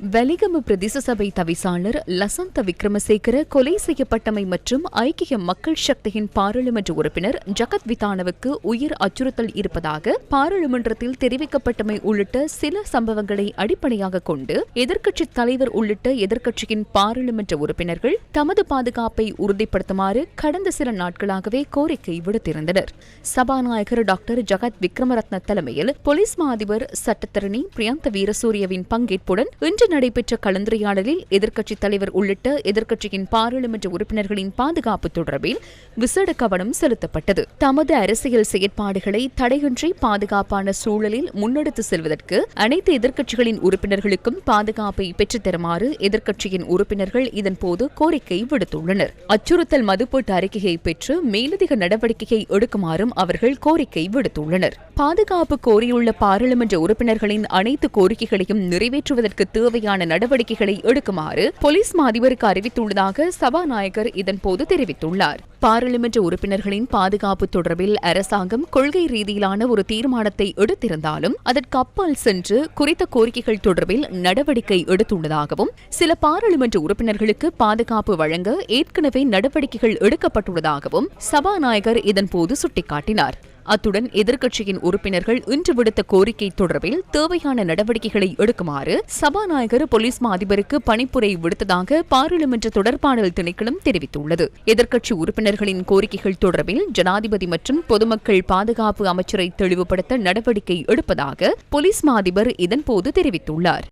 வெலிகம பிரதேச சபை தவிசாளர் லசந்த விக்ரமசேகர கொலை செய்யப்பட்டமை மற்றும் ஐக்கிய மக்கள் சக்தியின் பாராளுமன்ற உறுப்பினர் ஜகத் விதானவுக்கு உயிர் அச்சுறுத்தல் இருப்பதாக பாராளுமன்றத்தில் தெரிவிக்கப்பட்டமை உள்ளிட்ட சில சம்பவங்களை அடிப்படையாக கொண்டு எதிர்க்கட்சி தலைவர் உள்ளிட்ட எதிர்க்கட்சியின் பாராளுமன்ற உறுப்பினர்கள் தமது பாதுகாப்பை உறுதிப்படுத்துமாறு கடந்த சில நாட்களாகவே கோரிக்கை விடுத்திருந்தனர். சபாநாயகர் டாக்டர் ஜகத் விக்ரமரத்ன தலைமையில் போலீஸ் மா அதிபர் சட்டத்தரணி பிரியந்த வீரசூரியவின் பங்கேற்புடன் இன்று நடைபெற்ற கலந்துரையாடலில் எதிர்க்கட்சித் தலைவர் உள்ளிட்ட எதிர்க்கட்சியின் பாராளுமன்ற உறுப்பினர்களின் பாதுகாப்பு தொடர்பில் விசேட கவனம் செலுத்தப்பட்டது. தமது அரசியல் செயற்பாடுகளை தடையின்றி பாதுகாப்பான சூழலில் முன்னெடுத்து செல்வதற்கு அனைத்து எதிர்க்கட்சிகளின் உறுப்பினர்களுக்கும் பாதுகாப்பை பெற்றுத்தருமாறு எதிர்க்கட்சியின் உறுப்பினர்கள் இதன்போது கோரிக்கை விடுத்துள்ளனர். அச்சுறுத்தல் மதுப்போட்டு அறிக்கையை பெற்று மேலதிக நடவடிக்கையை எடுக்குமாறும் அவர்கள் கோரிக்கை விடுத்துள்ளனர். பாதுகாப்பு கோரியுள்ள பாராளுமன்ற உறுப்பினர்களின் அனைத்து கோரிக்கைகளையும் நிறைவேற்றுவதற்கு தேவையான நடவடிக்கைகளை எடுக்குமாறு போலீஸ் மா அதிபருக்கு அறிவித்துள்ளதாக சபாநாயகர் இதன்போது தெரிவித்துள்ளார். பாராளுமன்ற உறுப்பினர்களின் பாதுகாப்பு தொடர்பில் அரசாங்கம் கொள்கை ரீதியிலான ஒரு தீர்மானத்தை எடுத்திருந்தாலும் அதற்கு அப்பால் சென்று குறித்த கோரிக்கைகள் தொடர்பில் நடவடிக்கை எடுத்துள்ளதாகவும் சில பாராளுமன்ற உறுப்பினர்களுக்கு பாதுகாப்பு வழங்க ஏற்கனவே நடவடிக்கைகள் எடுக்கப்பட்டுள்ளதாகவும் சபாநாயகர் இதன்போது சுட்டிக்காட்டினார். அத்துடன் எதிர்க்கட்சியின் உறுப்பினர்கள் இன்று விடுத்த கோரிக்கை தொடர்பில் தேவையான நடவடிக்கைகளை எடுக்குமாறு சபாநாயகர் போலீஸ் மா அதிபருக்கு பணிப்புரை விடுத்ததாக பாராளுமன்ற தொடர்பாடல் திணைக்களம் தெரிவித்துள்ளது. எதிர்க்கட்சி உறுப்பினர்களின் கோரிக்கைகள் தொடர்பில் ஜனாதிபதி மற்றும் பொதுமக்கள் பாதுகாப்பு அமைச்சரை தெளிவுபடுத்த நடவடிக்கை எடுப்பதாக போலீஸ் மா அதிபர் இதன்போது தெரிவித்துள்ளார்.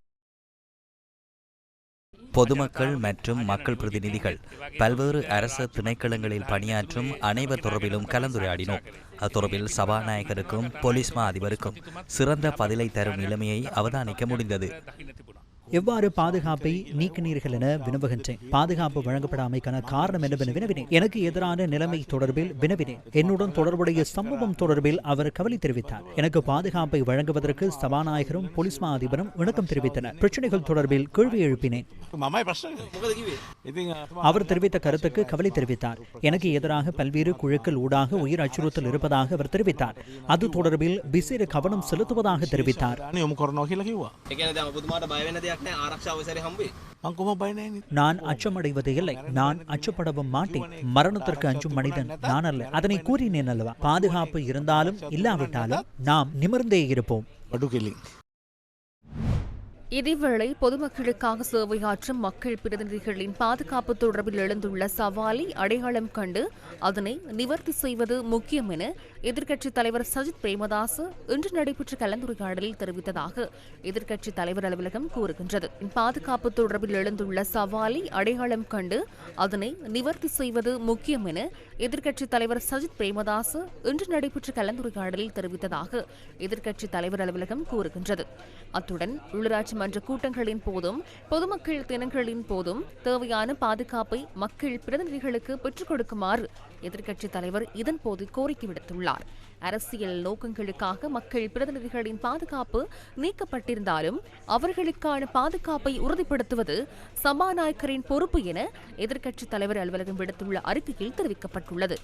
பொதுமக்கள் மற்றும் மக்கள் பிரதிநிதிகள் பல்வேறு அரசு திணைக்களங்களில் பணியாற்றும் அனைவர் தொடர்பிலும் கலந்துரையாடினோம். அத்தொடர்பில் சபாநாயகருக்கும் போலீஸ் மா அதிபருக்கும் சிறந்த பதிலை தரும் நிலைமையை அவதானிக்க முடிந்தது. எவ்வாறு பாதுகாப்பை நீக்கினீர்கள் என வினவுகின்றேன். பாதுகாப்பு வழங்கப்படாமைக்கான காரணம் என்னவென வினவினேன். எனக்கு எதிரான நிலைமை தொடர்பில் வினவினேன். என்னுடன் தொடர்புடைய சம்பவம் தொடர்பில் அவர் கவலை தெரிவித்தார். எனக்கு பாதுகாப்பை வழங்குவதற்கு சபாநாயகரும் போலீஸ் மா அதிபரும் இணக்கம் தெரிவித்தனர். பிரச்சனைகள் தொடர்பில் கேள்வி எழுப்பினேன். அவர் தெரிவித்த கருத்துக்கு கவலை தெரிவித்தார். எனக்கு எதிராக பல்வேறு குழுக்கள் ஊடாக உயிர் அச்சுறுத்தல் இருப்பதாக அவர் தெரிவித்தார். அது தொடர்பில் விசேட கவனம் செலுத்துவதாக தெரிவித்தார். අන යොමු කරනවා කියලා කිව්වා එකන දැන් ඔබතුමාට බය වෙන දෙයක් නෑ ආරක්ෂාව සැරේ හම්බේ. මං කොහොම බය නැහැනේ நான் அச்சமடைவது இல்லை நான் அச்சப்படவும் மாட்டேன் மரணத்திற்கு அஞ்சும் மனிதன் நான் அல்ல அதனை கூறினேன் அல்லவா பாதுகாப்பு இருந்தாலும் இல்லாவிட்டாலும் நாம் நிமிர்ந்தே இருப்போம் බඩු කෙලින් இதேவேளை பொதுமக்களுக்காக சேவையாற்றும் மக்கள் பிரதிநிதிகளின் பாதுகாப்பு தொடர்பில் எழுந்துள்ள சவாலை அடையாளம் கண்டு அதனை நிவர்த்தி செய்வது முக்கியம் என எதிர்க்கட்சித் தலைவர் சஜித் பிரேமதாஸ் இன்று நடைபெற்ற கலந்துரையாடலில் தெரிவித்ததாக எதிர்க்கட்சித் தலைவர் அலுவலகம் கூறுகின்றது. பாதுகாப்பு தொடர்பில் எழுந்துள்ள சவாலை அடையாளம் கண்டு அதனை நிவர்த்தி செய்வது முக்கியம் என எதிர்க்கட்சித் தலைவர் சஜித் பிரேமதாஸ் இன்று நடைபெற்ற கலந்துரையாடலில் தெரிவித்ததாக எதிர்க்கட்சித் தலைவர் அலுவலகம் கூறுகின்றது. அத்துடன் உள்ளாட்சி மன்ற கூட்டங்களின் போதும் பொதுமக்கள் தினங்களின் போதும் தேவையான பாதுகாப்பை மக்கள் பிரதிநிதிகளுக்கு பெற்றுக் கொடுக்குமாறு எதிர்க்கட்சித் தலைவர் இதன்போது கோரிக்கை விடுத்துள்ளார். அரசியல் நோக்கங்களுக்காக மக்கள் பிரதிநிதிகளின் பாதுகாப்பு நீக்கப்பட்டிருந்தாலும் அவர்களுக்கான பாதுகாப்பை உறுதிப்படுத்துவது சபாநாயகரின் பொறுப்பு என எதிர்க்கட்சித் தலைவர் அலுவலகம் விடுத்துள்ள அறிக்கையில் தெரிவிக்கப்பட்டுள்ளது.